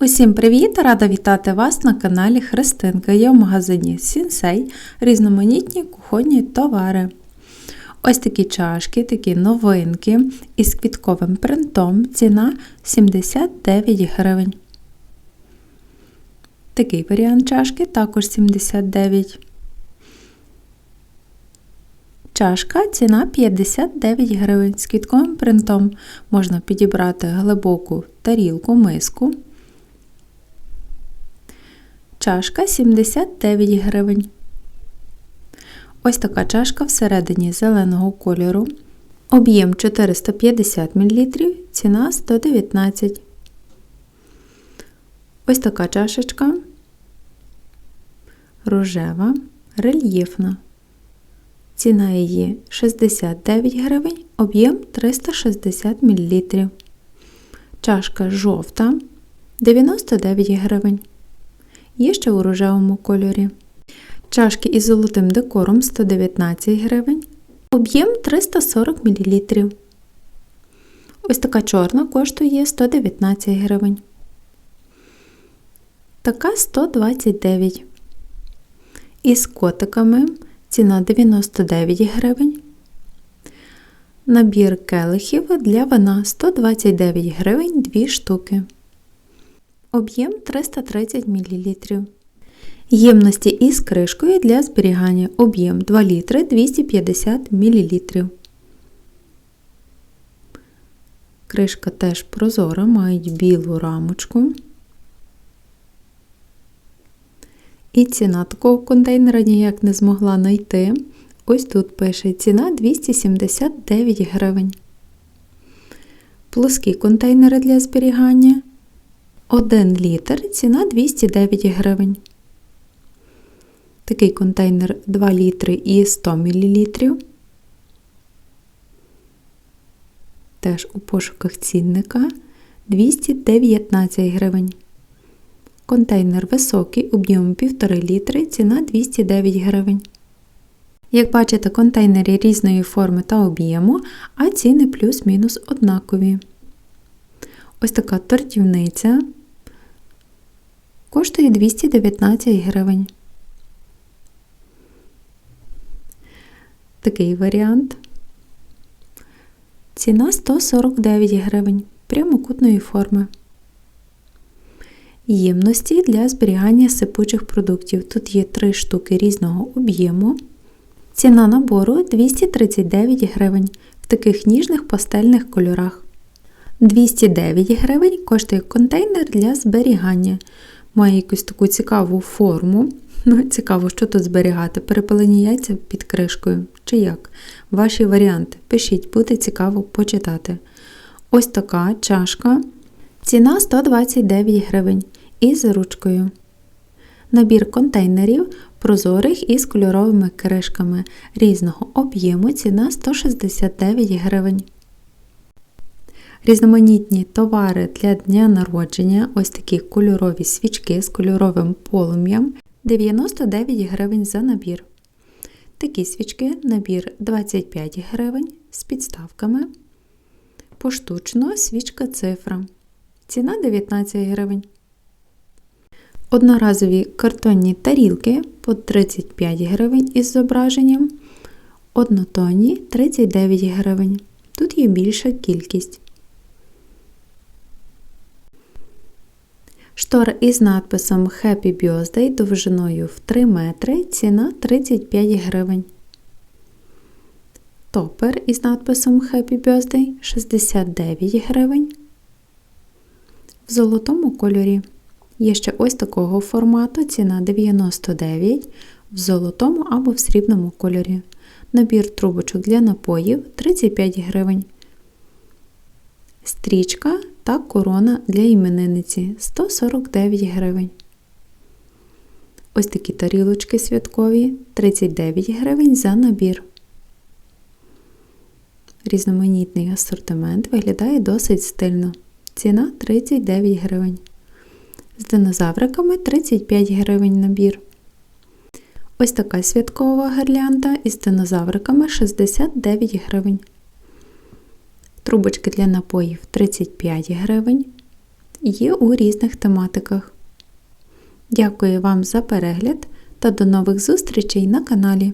Усім привіт! Рада вітати вас на каналі Христинка. Я в магазині Сінсей різноманітні кухонні товари. Ось такі чашки, такі новинки із квітковим принтом. Ціна 79 гривень. Такий варіант чашки також 79. Чашка ціна 59 гривень. З квітковим принтом можна підібрати глибоку тарілку, миску. Чашка 79 гривень. Ось така чашка всередині зеленого кольору. Об'єм 450 мл, ціна 119. Ось така чашечка. Рожева, рельєфна. Ціна її 69 гривень, об'єм 360 мл. Чашка жовта 99 гривень. Є ще у рожевому кольорі. Чашки із золотим декором 119 гривень. Об'єм 340 мл. Ось така чорна коштує 119 гривень. Така 129. Із котиками ціна 99 гривень. Набір келихів для вина 129 гривень 2 штуки. Об'єм 330 мл. Ємності із кришкою для зберігання. Об'єм 2 літри 250 мл. Кришка теж прозора, мають білу рамочку. І ціна такого контейнера ніяк не змогла знайти. Ось тут пише ціна 279 гривень. Плоскі контейнери для зберігання 1 літр, ціна 209 гривень. Такий контейнер 2 літри і 100 мл. Теж у пошуках цінника 219 гривень. Контейнер високий, об'ємом 1,5 літри, ціна 209 гривень. Як бачите, контейнери різної форми та об'єму, а ціни плюс-мінус однакові. Ось така тортівниця коштує 219 гривень. Такий варіант. Ціна 149 гривень прямокутної форми. Ємності для зберігання сипучих продуктів. Тут є 3 штуки різного об'єму. Ціна набору 239 гривень в таких ніжних пастельних кольорах. 209 гривень коштує контейнер для зберігання. Має якусь таку цікаву форму. Ну, Цікаво, що тут зберігати. Перепилені яйця під кришкою. Чи як? Ваші варіанти. Пишіть, буде цікаво почитати. Ось така чашка. Ціна 129 гривень із ручкою. Набір контейнерів прозорих із кольоровими кришками різного об'єму ціна 169 гривень. Різноманітні товари для дня народження, ось такі кольорові свічки з кольоровим полум'ям 99 гривень за набір. Такі свічки набір 25 гривень з підставками. Поштучно свічка цифра. Ціна 19 гривень. Одноразові картонні тарілки по 35 гривень із зображенням. Однотонні 39 гривень. Тут є більша кількість. Штора із надписом Happy Birthday довжиною в 3 метри, ціна 35 гривень. Топер із надписом Happy Birthday 69 гривень. В золотому кольорі. Є ще ось такого формату, ціна 99 в золотому або в срібному кольорі. Набір трубочок для напоїв 35 гривень. Стрічка та корона для іменинниці 149 гривень. Ось такі тарілочки святкові 39 гривень за набір. Різноманітний асортимент виглядає досить стильно. Ціна 39 гривень. З динозавриками 35 гривень набір. Ось така святкова гирлянда із динозавриками 69 гривень. Трубочки для напоїв 35 гривень. є у різних тематиках. Дякую вам за перегляд та до нових зустрічей на каналі.